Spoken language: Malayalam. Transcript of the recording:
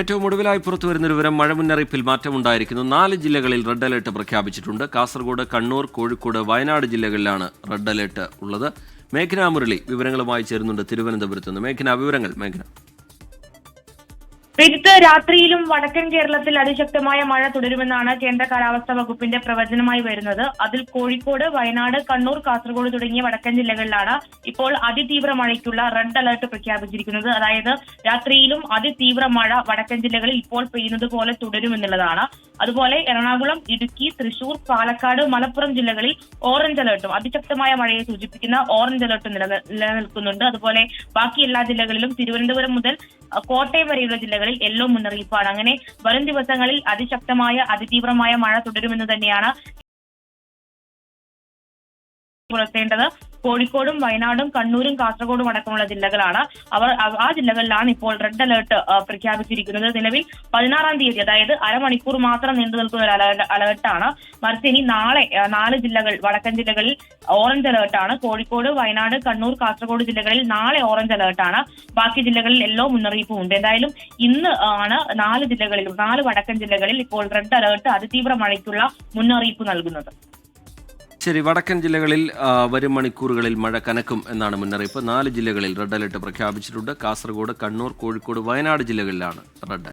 ഏറ്റവും ഒടുവിലായി വരുന്ന വിവരം മഴ മുന്നറിയിപ്പിൽ മാറ്റമുണ്ടായിരിക്കുന്നു. നാല് ജില്ലകളിൽ റെഡ് അലേർട്ട് പ്രഖ്യാപിച്ചിട്ടുണ്ട്. കാസർഗോഡ് കണ്ണൂർ കോഴിക്കോട് വയനാട് ജില്ലകളിലാണ് റെഡ് അലേർട്ട് ഉള്ളത്. മേഘന മുരളി വിവരങ്ങളുമായി ചേരുന്നുണ്ട്. തിരുവനന്തപുരത്ത് നിന്ന് മേഘന വിവരങ്ങൾ മേഘന. ശ്രീജിത്ത് രാത്രിയിലും വടക്കൻ കേരളത്തിൽ അതിശക്തമായ മഴ തുടരുമെന്നാണ് കേന്ദ്ര കാലാവസ്ഥാ വകുപ്പിന്റെ പ്രവചനമായി വരുന്നത്. അതിൽ കോഴിക്കോട് വയനാട് കണ്ണൂർ കാസർഗോഡ് തുടങ്ങിയ വടക്കൻ ജില്ലകളിലാണ് ഇപ്പോൾ അതിതീവ്ര മഴയ്ക്കുള്ള റെഡ് അലർട്ട് പ്രഖ്യാപിച്ചിരിക്കുന്നത്. അതായത് രാത്രിയിലും അതിതീവ്ര മഴ വടക്കൻ ജില്ലകളിൽ ഇപ്പോൾ പെയ്യുന്നത് പോലെ തുടരുമെന്നുള്ളതാണ്. അതുപോലെ എറണാകുളം ഇടുക്കി തൃശൂർ പാലക്കാട് മലപ്പുറം ജില്ലകളിൽ ഓറഞ്ച് അലർട്ടും അതിശക്തമായ മഴയെ സൂചിപ്പിക്കുന്ന ഓറഞ്ച് അലർട്ടും നിലനിൽക്കുന്നുണ്ട്. അതുപോലെ ബാക്കി എല്ലാ ജില്ലകളിലും തിരുവനന്തപുരം മുതൽ കോട്ടയം വരെയുള്ള ജില്ലകളിൽ യെല്ലോ മുന്നറിയിപ്പാണ്. അങ്ങനെ വരും ദിവസങ്ങളിൽ അതിശക്തമായ അതിതീവ്രമായ മഴ തുടരുമെന്ന് തന്നെയാണ് പുലർത്തേണ്ടത്. കോഴിക്കോടും വയനാടും കണ്ണൂരും കാസർഗോഡും അടക്കമുള്ള ജില്ലകളാണ്. അവർ അവ- ആ ജില്ലകളിലാണ് ഇപ്പോൾ റെഡ് അലേർട്ട് പ്രഖ്യാപിച്ചിരിക്കുന്നത്. നിലവിൽ പതിനാറാം തീയതി അതായത് അരമണിക്കൂർ മാത്രം നീണ്ടു നിൽക്കുന്ന ഒരു അല- അലേർട്ടാണ് മറിച്ച് ഇനി നാളെ നാല് ജില്ലകൾ വടക്കൻ ജില്ലകളിൽ ഓറഞ്ച് അലേർട്ടാണ് കോഴിക്കോട് വയനാട് കണ്ണൂർ കാസർഗോഡ് ജില്ലകളിൽ നാളെ ഓറഞ്ച് അലേർട്ടാണ് ബാക്കി ജില്ലകളിൽ യെല്ലോ മുന്നറിയിപ്പും ഉണ്ട്. എന്തായാലും ഇന്ന് ആണ് നാല് ജില്ലകളിലും നാല് വടക്കൻ ജില്ലകളിൽ ഇപ്പോൾ റെഡ് അലേർട്ട് അതിതീവ്ര മഴയ്ക്കുള്ള മുന്നറിയിപ്പ് നൽകുന്നത്. ശരി വടക്കൻ ജില്ലകളിൽ വരും മണിക്കൂറുകളിൽ മഴ കനക്കും എന്നാണ് മുന്നറിയിപ്പ്. നാല് ജില്ലകളിൽ റെഡ് അലർട്ട് പ്രഖ്യാപിച്ചിട്ടുണ്ട്. കാസർഗോഡ് കണ്ണൂർ കോഴിക്കോട് വയനാട് ജില്ലകളിലാണ് റെഡ്.